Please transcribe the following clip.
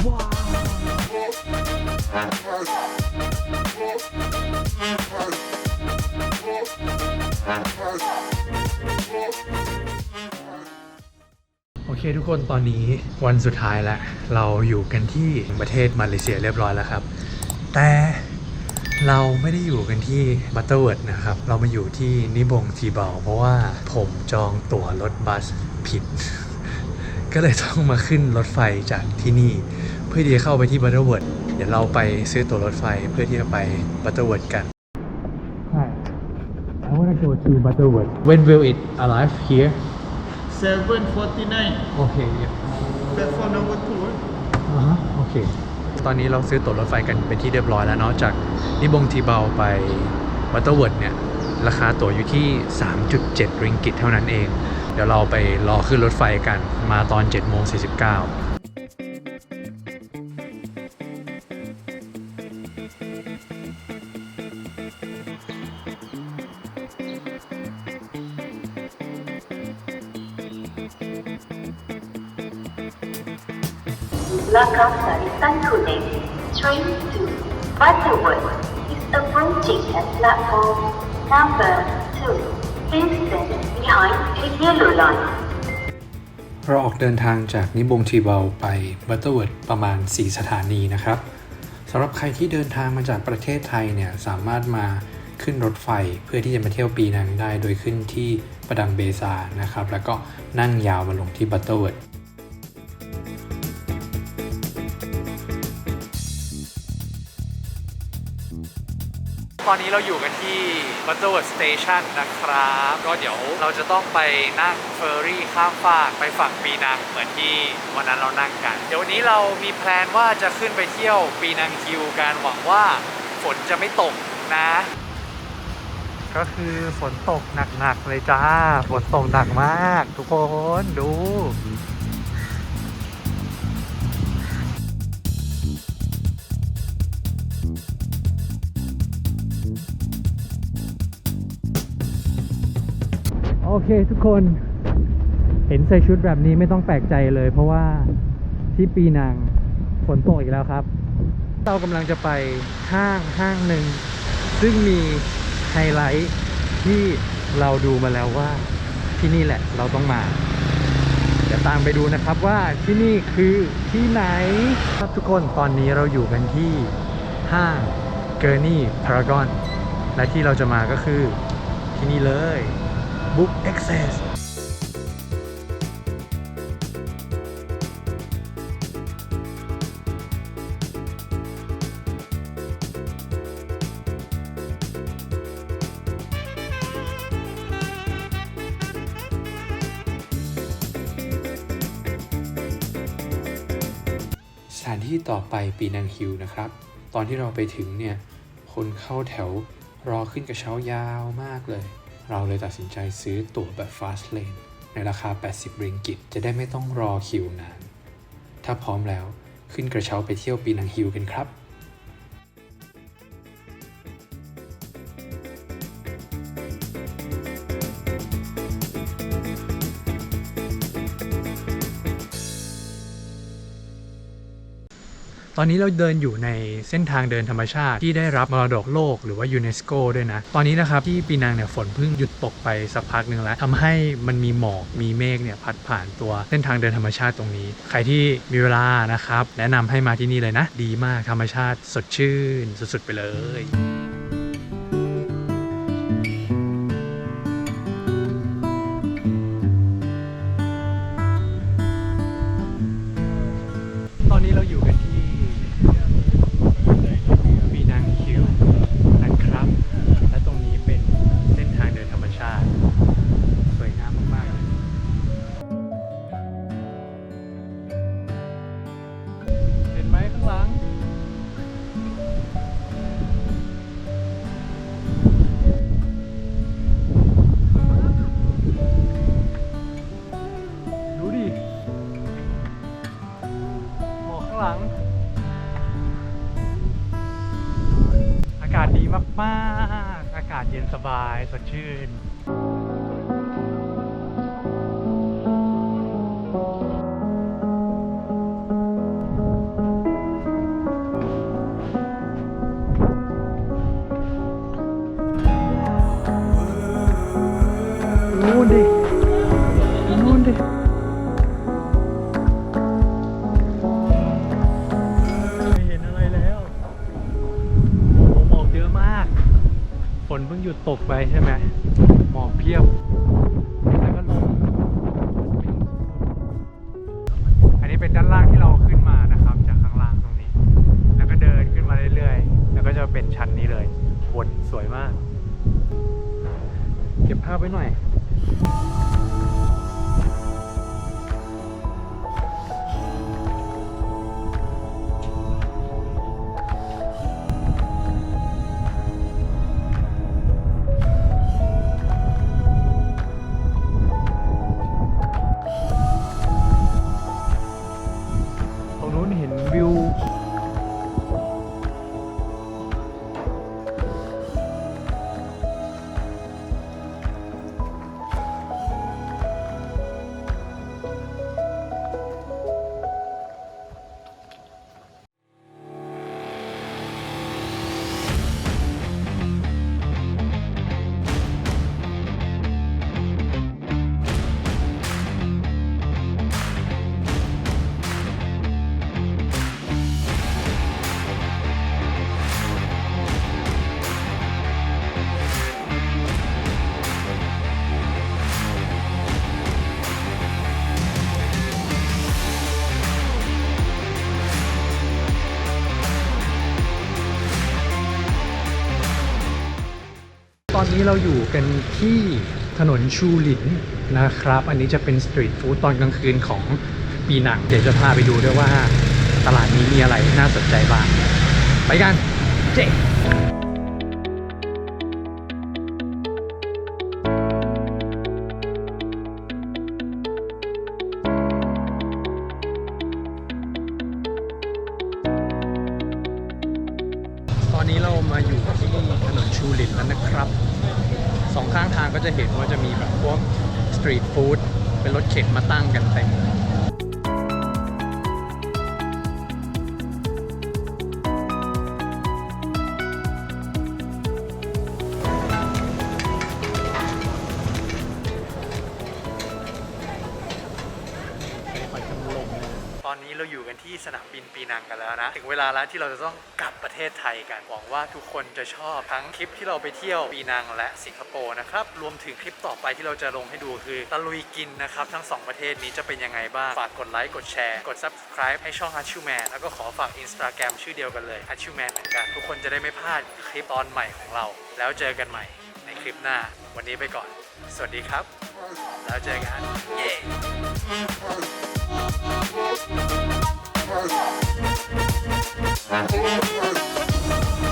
โอเคทุกคนตอนนี้วันสุดท้ายแล้ว เราอยู่กันที่ประเทศมาเลเซียเรียบร้อยแล้วครับ แต่เราไม่ได้อยู่กันที่บัตเตอร์เวิร์ดนะครับ เรามาอยู่ที่นิบงทีเบาเพราะว่าผมจองตั๋วรถบัสผิด ก็เลยต้องมาขึ้นรถไฟจากที่นี่ เพื่อที่จะเข้าไปที่บัตเตอร์เวิร์ดเดี๋ยวเราไปซื้อตั๋วรถไฟเพื่อที่จะไปบัตเตอร์เวิร์ดกัน Hi I want to go to Butterworth When will it arrive here 749โอเค platform number 2อ่าฮะโอเค ตอนนี้เราซื้อตั๋วรถไฟกันเป็นที่เรียบร้อยแล้วเนาะจากนิบงทีเบาไปวัตเตอร์เวิร์ดเนี่ย ราคาตั๋วอยู่ที่ 3.7 ริงกิตเท่านั้นเอง เดี๋ยวเราไปรอขึ้นรถไฟกันมาตอน7โมง49 Langkah Sarisan Kuning, train to Butterworth is approaching at platform number 2. เราออกเดินทางจากนิบงทีเบาไปบัตเตอร์เวิร์ดประมาณ 4 สถานีนะครับสำหรับใครที่เดินทางมาจากประเทศไทยเนี่ยสามารถมาขึ้นรถไฟเพื่อที่จะมาเที่ยวปีนังได้ โดยขึ้นที่ประดังเบซานะครับ แล้วก็นั่งยาวมาลงที่บัตเตอร์เวิร์ด ตอนนี้เราอยู่กันที่ Butterworth Station นะครับ ก็เดี๋ยวเราจะต้องไปนั่งเฟอร์รี่ข้ามฟากไปฝั่งปีนังเหมือนที่วันนั้นเรานั่งกัน เดี๋ยววันนี้เรามีแพลนว่าจะขึ้นไปเที่ยวปีนังฮิวกันหวังว่าฝนจะไม่ตกนะ ก็คือฝนตกหนักๆเลยจ้า ฝนตกหนักมาก ทุกคนดู โอเคทุกคนเห็นใส่ชุดแบบนี้ไม่ต้องแปลกใจเลย เพราะว่าที่ปีนังฝนตกอีกแล้วครับ เรากำลังจะไปห้างห้างหนึ่ง ซึ่งมีไฮไลท์ที่เราดูมาแล้วว่าที่นี่แหละเราต้องมาเดี๋ยวตามไปดูนะครับว่าที่นี่คือที่ไหนครับทุกคนตอนนี้เราอยู่กันที่ห้างเกอร์นี่พารากอนและที่เราจะมาก็คือที่นี่เลย Book Access สถานที่ต่อไปปีนังฮิวนะครับ ตอนที่เราไปถึงเนี่ย คนเข้าแถวรอขึ้นกระเช้ายาวมากเลย เราเลยตัดสินใจซื้อตั๋วแบบ Fast Lane ในราคา 80 ริงกิต จะได้ไม่ต้องรอคิวนาน ถ้าพร้อมแล้วขึ้นกระเช้าไปเที่ยวปีนังฮิวกันครับ อนนี้เราเดินอยู่ในเส้นทางเดินธรรมชาติที่ได้รับมรดกโลกหรือว่ายูเนสโกด้วยนะ ตอนนี้นะครับที่ปีนังเนี่ยฝนเพิ่งหยุดตกไปสักพักหนึ่งแล้วทำให้มันมีหมอกมีเมฆเนี่ยพัดผ่านตัวเส้นทางเดินธรรมชาติตรงนี้ ใครที่มีเวลานะครับ แนะนำให้มาที่นี่เลยนะ ดีมากธรรมชาติสดชื่น สุดๆไปเลย มาก ๆ อากาศเย็นสบายสดชื่น ยุดตกไปใช่ไหมหมอกเพียบแล้วก็ลมอันนี้เป็นด้านล่างที่เราขึ้นมานะครับ จากข้างล่างตรงนี้ แล้วก็เดินขึ้นมาเรื่อยๆ แล้วก็จะเป็นชั้นนี้เลยวนสวยมาก เก็บภาพไว้หน่อย นู้นเห็น อนนี้เราอยู่กันที่ถนนชูหลินนะครับ อันนี้จะเป็นสตรีทฟู้ดตอนกลางคืนของปีหนัง เดี๋ยวจะพาไปดูด้วยว่าตลาดนี้มีอะไรน่าสนใจบ้าง ไปกัน เจ๊ อนนี้เรามาอยู่ที่ถนนชูหลินแล้วนะครับสองข้างทางก็จะเห็นว่าจะมีแบบพวกสตรีทฟู้ดเป็นรถเข็นมาตั้งกันเต็มเลยตอนนี้เราอยู่กันที่สนามบินปีนังกันแล้วนะ ถึงเวลาแล้วที่เราจะต้องกลับ ประเทศไทยกันหวังว่าทุกคนจะชอบทั้งคลิปที่เราไปเที่ยวปีนังและสิงคโปร์นะครับ รวมถึงคลิปต่อไปที่เราจะลงให้ดูคือตะลุยกินนะครับ ทั้งสองประเทศนี้จะเป็นยังไงบ้าง ฝากกดไลค์กดแชร์ กด subscribe ให้ช่อง h a c h u Man แล้วก็ขอฝาก Instagram ชื่อเดียวกันเลย h a c h u Man เหมือนกันทุกคนจะได้ไม่พลาดคลิปตอนใหม่ของเรา แล้วเจอกันใหม่ในคลิปหน้า วันนี้ไปก่อน สวัสดีครับ แล้วเจอกันเย้ Thank you. Thank you.